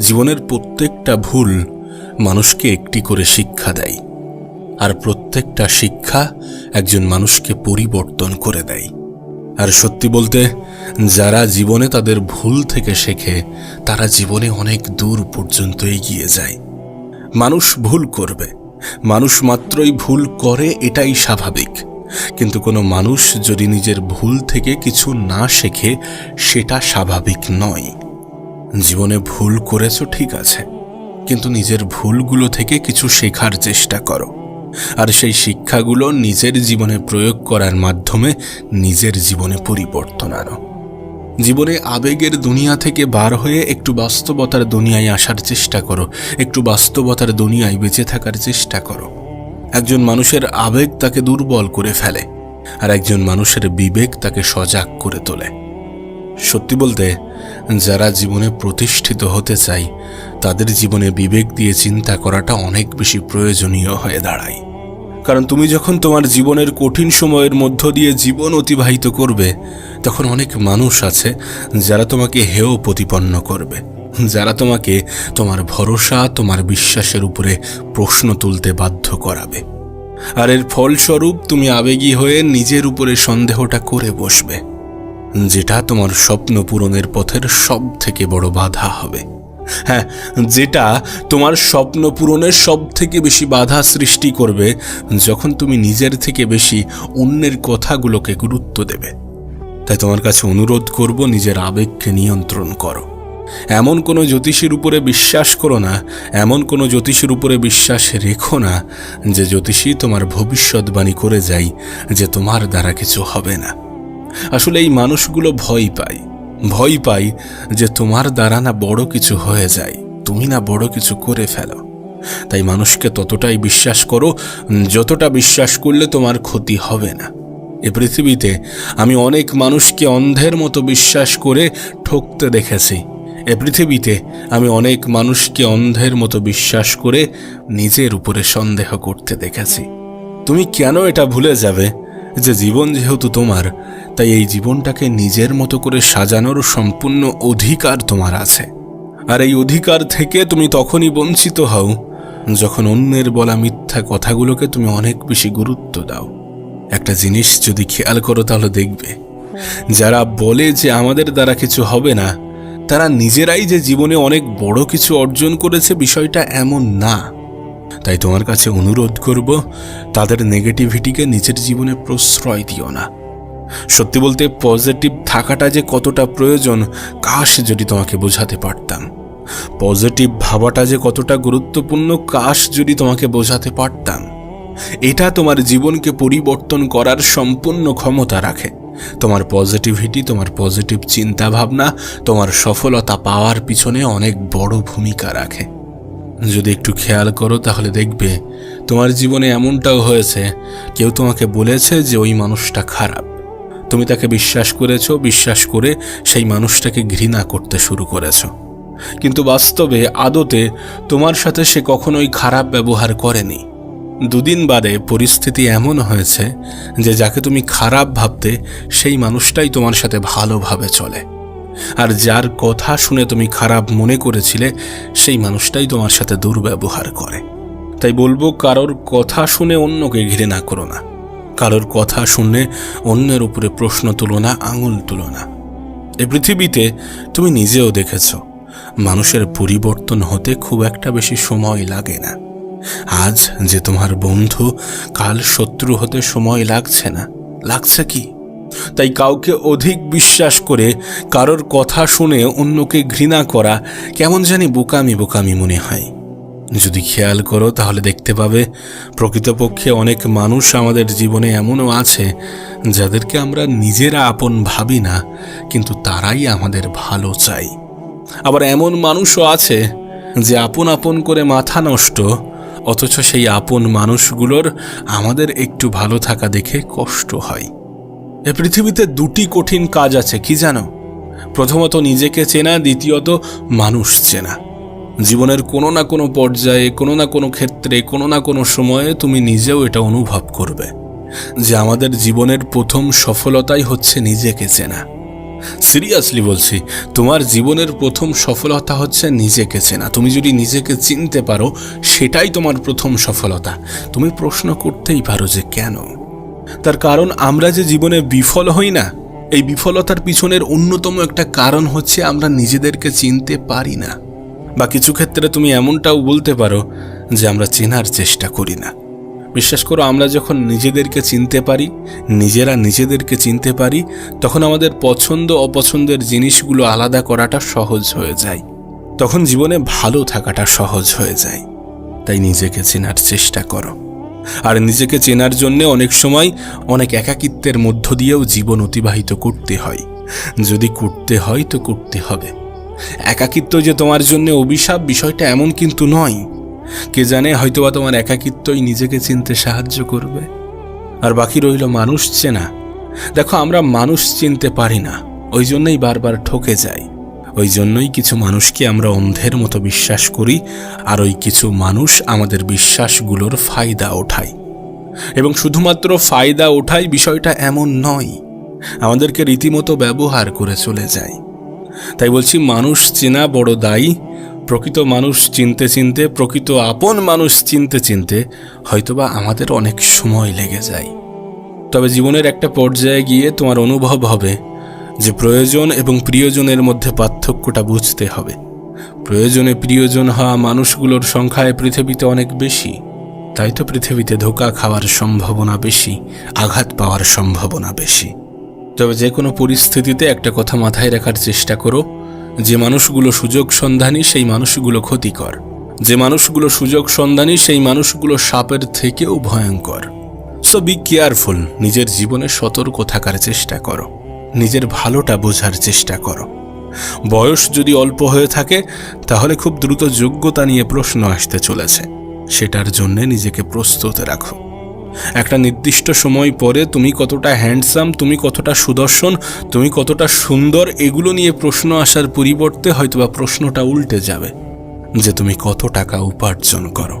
জীবনের প্রত্যেকটা ভুল মানুষকে একটি করে শিক্ষা দেয়। আর প্রত্যেকটা শিক্ষা একজন মানুষকে পরিবর্তন করে দেয়। আর সত্যি বলতে, যারা জীবনে তাদের ভুল থেকে শেখে, তারা জীবনে অনেক দূর পর্যন্ত এগিয়ে যায়। মানুষ ভুল করবে। মানুষ মাত্রই ভুল করে এটাই স্বাভাবিক। কিন্তু কোনো মানুষ যদি নিজের ভুল থেকে কিছু না শেখে, সেটা স্বাভাবিক নয়। জীবনে ভুল করেছ, ঠিক আছে। কিন্তু নিজের ভুলগুলো থেকে কিছু শেখার চেষ্টা করো। আর সেই শিক্ষাগুলো নিজের জীবনে প্রয়োগ করার মাধ্যমে নিজের জীবনে পরিবর্তন আনো। জীবনে আবেগের দুনিয়া থেকে বার হয়ে একটু বাস্তবতার দুনিয়ায় আসার চেষ্টা করো। একটু বাস্তবতার দুনিয়ায় বেঁচে থাকার চেষ্টা করো। একজন মানুষের আবেগ তাকে দুর্বল করে ফেলে, আর একজন মানুষের বিবেক তাকে সজাগ করে তোলে। সত্যি বলতে, যারা জীবনে প্রতিষ্ঠিত হতে চায়, তাদের জীবনে বিবেক দিয়ে চিন্তা করাটা অনেক বেশি প্রয়োজনীয় হয়ে দাঁড়ায়। কারণ তুমি যখন তোমার জীবনের কঠিন সময়ের মধ্য দিয়ে জীবন অতিবাহিত করবে, তখন অনেক মানুষ আছে যারা তোমাকে হেয় প্রতিপন্ন করবে, যারা তোমাকে তোমার ভরসা, তোমার বিশ্বাসের উপরে প্রশ্ন তুলতে বাধ্য করাবে। আর এর ফলস্বরূপ তুমি আবেগী হয়ে নিজের উপরে সন্দেহটা করে বসবে। যেটা তোমার স্বপ্ন পূরণের পথের সব থেকে বড় বাধা হবে। হ্যাঁ যেটা তোমার স্বপ্ন পূরণের সব থেকে বেশি বাধা সৃষ্টি করবে যখন তুমি নিজের থেকে বেশি অন্যের কথাগুলোকে গুরুত্ব দেবে। তাই তোমার কাছে অনুরোধ করব নিজের আবেগকে নিয়ন্ত্রণ করো। এমন কোনো জ্যোতিষীর উপরে বিশ্বাস করো না, এমন কোনো জ্যোতিষীর উপরে বিশ্বাস রেখো না যে জ্যোতিষী তোমার ভবিষ্যৎবাণী করে যায় যে তোমার দ্বারা কিছু হবে না। আসলে এই মানুষগুলো ভয় পায়। ভয় পায় যে তোমার দ্বারা না বড় কিছু হয়ে যায়, তুমি না বড় কিছু করে ফেলো। তাই মানুষকে ততটাই বিশ্বাস করো, যতটা বিশ্বাস করলে তোমার ক্ষতি হবে না। এ পৃথিবীতে আমি অনেক মানুষকে অন্ধের মতো বিশ্বাস করে ঠকতে দেখেছি। এ পৃথিবীতে আমি অনেক মানুষকে অন্ধের মতো বিশ্বাস করে নিজের উপরে সন্দেহ করতে দেখেছি। তুমি কেন এটা ভুলে যাবে? যে জীবন যেহেতু তোমার, তাই এই জীবনটাকে নিজের মতো করে সাজানোর সম্পূর্ণ অধিকার তোমার আছে। আর এই অধিকার থেকে তুমি তখনই বঞ্চিত হও, যখন অন্যের বলা মিথ্যা কথাগুলোকে তুমি অনেক বেশি গুরুত্ব দাও। একটা জিনিস যদি খেয়াল করো তাহলে দেখবে, যারা বলে যে আমাদের দ্বারা কিছু হবে না, তারা নিজেরাই যে জীবনে অনেক বড় কিছু অর্জন করেছে বিষয়টা এমন না। তাই তোমার কাছে অনুরোধ করব, তাদের নেগেটিভিটিকে নিজের জীবনে প্রশ্রয় দিও না। সত্যি বলতে পজিটিভ থাকাটা যে কতটা প্রয়োজন কাশ যদি তোমাকে বোঝাতে পারতাম। পজিটিভ ভাবাটা যে কতটা গুরুত্বপূর্ণ কাশ যদি তোমাকে বোঝাতে পারতাম। এটা তোমার জীবনকে পরিবর্তন করার সম্পূর্ণ ক্ষমতা রাখে। তোমার পজিটিভিটি তোমার পজিটিভ চিন্তা ভাবনা তোমার সফলতা পাওয়ার পিছনে অনেক বড় ভূমিকা রাখে। যদি একটু খেয়াল করো তাহলে দেখবে তোমার জীবনে এমনটাও হয়েছে, কেউ তোমাকে বলেছে যে ওই মানুষটা খারাপ। তুমি তাকে বিশ্বাস করেছ, বিশ্বাস করে সেই মানুষটাকে ঘৃণা করতে শুরু করেছ। কিন্তু বাস্তবে, আদতে তোমার সাথে সে কখনোই খারাপ ব্যবহার করেনি। দুদিন বাদে পরিস্থিতি এমন হয়েছে যে যাকে তুমি খারাপ ভাবতে, সেই মানুষটাই তোমার সাথে ভালোভাবে চলে। আর যার কথা শুনে তুমি খারাপ মনে করেছিলে, সেই মানুষটাই তোমার সাথে দুর্ব্যবহার করে। তাই বলব, কারোর কথা শুনে অন্যকে ঘৃণা করো না। কারোর কথা শুনে অন্যের উপরে প্রশ্ন তুলো না, আঙুল তুলো না। এ পৃথিবীতে তুমি নিজেও দেখেছ, মানুষের পরিবর্তন হতে খুব একটা বেশি সময় লাগে না। আজ যে তোমার বন্ধু, কাল শত্রু হতে সময় লাগছে না। লাগছে কি? তাই কাউকে অধিক বিশ্বাস করে, কারোর কথা শুনে অন্যকে ঘৃণা করা কেমন জানি বোকামি বোকামি মনে হয়। যদি খেয়াল করো তাহলে দেখতে পাবে, প্রকৃতপক্ষে অনেক মানুষ আমাদের জীবনে এমনও আছে, যাদেরকে আমরা নিজেরা আপন ভাবি না, কিন্তু তারাই আমাদের ভালো চাই। আবার এমন মানুষও আছে যে আপন আপন করে মাথা নষ্ট, অথচ সেই আপন মানুষগুলোর আমাদের একটু ভালো থাকা দেখে কষ্ট হয়। এ পৃথিবীতে দুটি কঠিন কাজ আছে, কি জানো? প্রথমত, নিজেকে চেনা, দ্বিতীয়ত, মানুষ চেনা। জীবনের কোনো না কোনো পর্যায়ে, কোনো না কোনো ক্ষেত্রে, কোনো না কোনো সময়ে তুমি নিজেও এটা অনুভব করবে যে আমাদের জীবনের প্রথম সফলতাই হচ্ছে নিজেকে চেনা। সিরিয়াসলি বলছি, তোমার জীবনের প্রথম সফলতা হচ্ছে নিজেকে চেনা। তুমি যদি নিজেকে চিনতে পারো, সেটাই তোমার প্রথম সফলতা। তুমি প্রশ্ন করতেই পারো যে কেন? তার কারণ আমরা যে জীবনে বিফল হই না, এই বিফলতার পিছনের অন্যতম একটা কারণ হচ্ছে আমরা নিজেদেরকে চিনতে পারি না। বা কিছু ক্ষেত্রে তুমি এমনটাও বলতে পারো যে আমরা চেনার চেষ্টা করি না। বিশ্বাস করো, আমরা যখন নিজেদেরকে চিনতে পারি, নিজেরা নিজেদেরকে চিনতে পারি, তখন আমাদের পছন্দ অপছন্দের জিনিসগুলো আলাদা করাটা সহজ হয়ে যায়। তখন জীবনে ভালো থাকাটা সহজ হয়ে যায়। তাই নিজেকে চেনার চেষ্টা করো। আর নিজেকে চেনার জন্য অনেক সময় অনেক একাকিত্বের মধ্য দিয়েও জীবন অতিবাহিত করতে হয়। যদি করতে হয় তো করতে হবে। একাকিত্ব যে তোমার জন্য অভিশাপ বিষয়টা এমন কিন্তু নয়। কে জানে হয়তোবা তোমার একাকিত্বই নিজেকে চিনতে সাহায্য করবে। আর বাকি রইল মানুষ চেনা। দেখো আমরা মানুষ চিনতে পারি না, ওই জন্যই বারবার ঠকে যাই। ওই জন্যই কিছু মানুষকে আমরা অন্ধের মতো বিশ্বাস করি, আর ওই কিছু মানুষ আমাদের বিশ্বাসগুলোর ফায়দা ওঠায়। এবং শুধুমাত্র ফায়দা ওঠায় বিষয়টা এমন নয়, আমাদেরকে রীতিমতো ব্যবহার করে চলে যায়। তাই বলছি, মানুষ চেনা বড় দায়ী, প্রকৃত মানুষ চিনতে চিনতে, প্রকৃত আপন মানুষ চিনতে চিনতে হয়তোবা আমাদের অনেক সময় লেগে যায়। তবে জীবনের একটা পর্যায়ে গিয়ে তোমার অনুভব হবে যে প্রয়োজন এবং প্রিয়জনের মধ্যে পার্থক্যটা বুঝতে হবে। প্রয়োজনে প্রিয়জন হওয়া মানুষগুলোর সংখ্যায় পৃথিবীতে অনেক বেশি। তাই তো পৃথিবীতে ধোকা খাওয়ার সম্ভাবনা বেশি, আঘাত পাওয়ার সম্ভাবনা বেশি। তবে যে কোনো পরিস্থিতিতে একটা কথা মাথায় রাখার চেষ্টা করো, যে মানুষগুলো সুযোগ সন্ধানী, সেই মানুষগুলো ক্ষতিকর। যে মানুষগুলো সুযোগ সন্ধানী, সেই মানুষগুলো সাপের থেকেও ভয়ঙ্কর। সো বি কেয়ারফুল নিজের জীবনে সতর্ক থাকার চেষ্টা করো। নিজের ভালোটা বোঝার চেষ্টা করো। বয়স যদি অল্প হয়ে থাকে, তাহলে খুব দ্রুত যোগ্যতা নিয়ে প্রশ্ন আসতে চলেছে। সেটার জন্যে নিজেকে প্রস্তুত রাখো। একটা নির্দিষ্ট সময় পরে তুমি কতটা হ্যান্ডসাম তুমি কতটা সুদর্শন, তুমি কতটা সুন্দর, এগুলো নিয়ে প্রশ্ন আসার পরিবর্তে হয়তোবা প্রশ্নটা উল্টে যাবে। যে তুমি কত টাকা উপার্জন করো,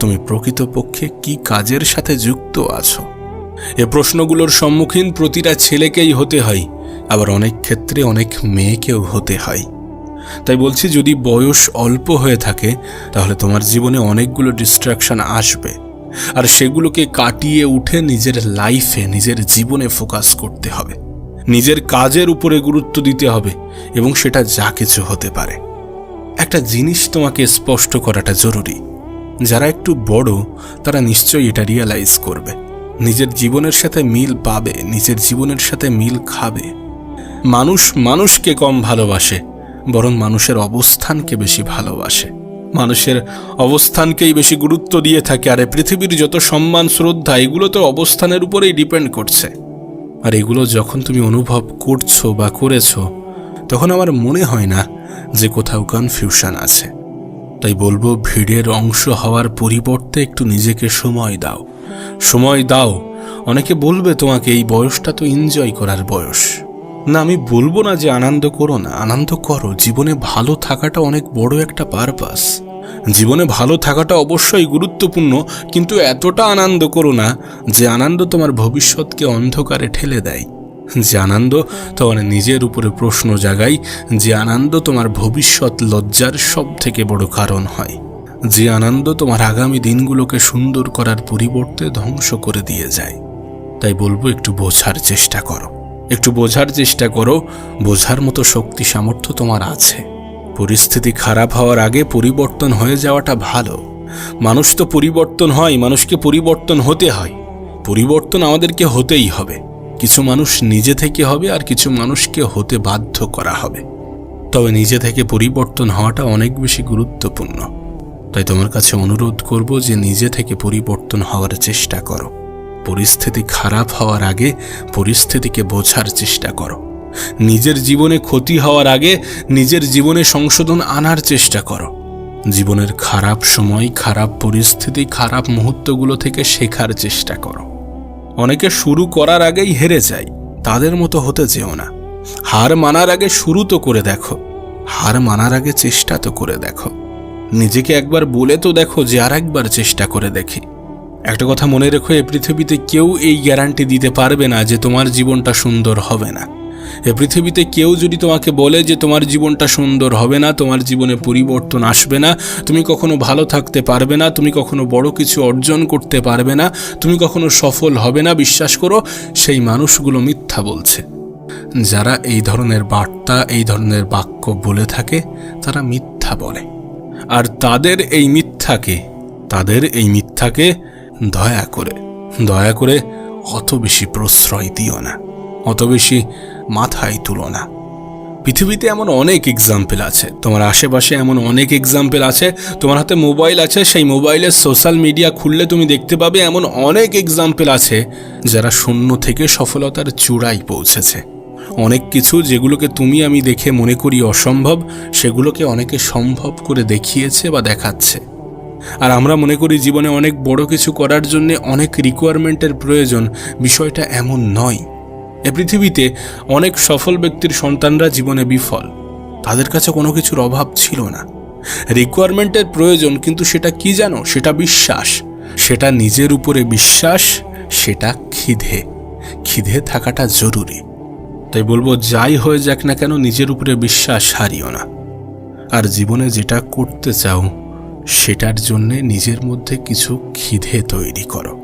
তুমি প্রকৃতপক্ষে কি কাজের সাথে যুক্ত আছো? এ প্রশ্নগুলোর সম্মুখীন প্রতিটা ছেলেকেই হতে হয়, আবার অনেক ক্ষেত্রে অনেক মেয়েকেও হতে হয়। তাই বলছি, যদি বয়স অল্প হয়ে থাকে, তাহলে তোমার জীবনে অনেকগুলো ডিস্ট্রাকশন আসবে। আর সেগুলোকে কাটিয়ে উঠে নিজের লাইফে নিজের জীবনে ফোকাস করতে হবে। নিজের কাজের উপরে গুরুত্ব দিতে হবে, এবং সেটা যা কিছু হতে পারে। একটা জিনিস তোমাকে স্পষ্ট করাটা জরুরি। যারা একটু বড়, তারা নিশ্চয়ই এটা রিয়ালাইজ করবে। নিজের জীবনের সাথে মিল পাবে, নিজের জীবনের সাথে মিল খাবে। মানুষ মানুষকে কম ভালোবাসে, বরং মানুষের অবস্থানকে বেশি ভালোবাসে। মানুষের অবস্থানকেই বেশি গুরুত্ব দিয়ে থাকে, আর পৃথিবীর যত সম্মান, শ্রদ্ধা, এগুলো তো অবস্থানের উপরেই ডিপেন্ড করছে। আর এগুলো যখন তুমি অনুভব করছ বা করেছ, তখন আমার মনে হয় না যে কোথাও কনফিউশন আছে। তাই বলব, ভিড়ের অংশ হওয়ার পরিবর্তে একটু নিজেকে সময় দাও। সময় দাও, অনেকে বলবে তোমাকে এই বয়সটা তো এনজয় করার বয়স। না, আমি বলব না যে আনন্দ করো না, আনন্দ করো। জীবনে ভালো থাকাটা অনেক বড় একটা পারপাস জীবনে ভালো থাকাটা অবশ্যই গুরুত্বপূর্ণ, কিন্তু এতটা আনন্দ করো না যে আনন্দ তোমার ভবিষ্যৎকে অন্ধকারে ঠেলে দেয়। যে আনন্দ তোমার নিজের উপরে প্রশ্ন জাগাই যে আনন্দ তোমার ভবিষ্যৎ লজ্জার সব থেকে বড় কারণ হয়। যে আনন্দ তোমার আগামী দিনগুলোকে সুন্দর করার পরিবর্তে ধ্বংস করে দিয়ে যায়। তাই বলব, একটু বোঝার চেষ্টা করো। একটু বোঝার চেষ্টা করো, বোঝার মতো শক্তি সামর্থ্য তোমার আছে। পরিস্থিতি খারাপ হওয়ার আগে পরিবর্তন হয়ে যাওয়াটা ভালো। মানুষ তো পরিবর্তন হয়, মানুষকে পরিবর্তন হতে হয়। পরিবর্তন আমাদেরকে হতেই হবে। কিছু মানুষ নিজে থেকে হবে আর কিছু মানুষকে হতে বাধ্য করা হবে। তবে নিজে থেকে পরিবর্তন হওয়াটা অনেক বেশি গুরুত্বপূর্ণ। তাই তোমার কাছে অনুরোধ করব যে নিজে থেকে পরিবর্তন হওয়ার চেষ্টা করো। পরিস্থিতি খারাপ হওয়ার আগে পরিস্থিতিকে বোঝার চেষ্টা করো। নিজের জীবনে ক্ষতি হওয়ার আগে নিজের জীবনে সংশোধন আনার চেষ্টা করো। জীবনের খারাপ সময়, খারাপ পরিস্থিতি, খারাপ মুহূর্তগুলো থেকে শেখার চেষ্টা করো। অনেকে শুরু করার আগেই হেরে যায়, তাদের মতো হতে যেও না। হার মানার আগে শুরু তো করে দেখো, হার মানার আগে চেষ্টা তো করে দেখো। নিজেকে একবার বলে তো দেখো যে আর একবার চেষ্টা করে দেখি। একটা কথা মনে রেখো এই পৃথিবীতে কেউ এই গ্যারান্টি দিতে পারবে না যে তোমার জীবনটা সুন্দর হবে না। এ পৃথিবীতে কেউ যদি তোমাকে বলে যে তোমার জীবনটা সুন্দর হবে না, তোমার জীবনে পরিবর্তন আসবে না, তুমি কখনো ভালো থাকতে পারবে না, তুমি কখনো বড় কিছু অর্জন করতে পারবে না, তুমি কখনো সফল হবে না, বিশ্বাস করো, সেই মানুষগুলো মিথ্যা বলছে। যারা এই ধরনের বার্তা, এই ধরনের বাক্য বলে থাকে, তারা মিথ্যা বলে। আর তাদের এই মিথ্যাকে, তাদের এই মিথ্যাকে দয়া করে দয়া করে অত বেশি প্রশ্রয় দিও না, অত বেশি মাথায় তুলো না। পৃথিবীতে এমন অনেক এক্সাম্পল আছে, তোমার আশেপাশে এমন অনেক এক্সাম্পল আছে, তোমার হাতে মোবাইল আছে, সেই মোবাইলের সোশ্যাল মিডিয়া খুললে তুমি দেখতে পাবে এমন অনেক এক্সাম্পল আছে যারা শূন্য থেকে সফলতার চূড়ায় পৌঁছেছে। অনেক কিছু যেগুলোকে তুমি আমি দেখে মনে করি অসম্ভব, সেগুলোকে অনেকে সম্ভব করে দেখিয়েছে বা দেখাচ্ছে। আর আমরা মনে করি জীবনে অনেক বড় কিছু করার জন্য অনেক রিকোয়ারমেন্টের প্রয়োজন, বিষয়টা এমন নয়। এ পৃথিবীতে অনেক সফল ব্যক্তির সন্তানরা জীবনে বিফল, তাদের কাছে কোনো কিছুর অভাব ছিল না। রিকোয়ারমেন্টের প্রয়োজন, কিন্তু সেটা কি জানো? সেটা বিশ্বাস। সেটা নিজের উপরে বিশ্বাস, সেটা খিদে। খিদে থাকাটা জরুরি। তাই বলব, যাই হয়ে যাক না কেন, নিজের উপরে বিশ্বাস হারিও না। আর জীবনে যেটা করতে চাও, সেটার জন্যে নিজের মধ্যে কিছু খিদে তৈরি করো।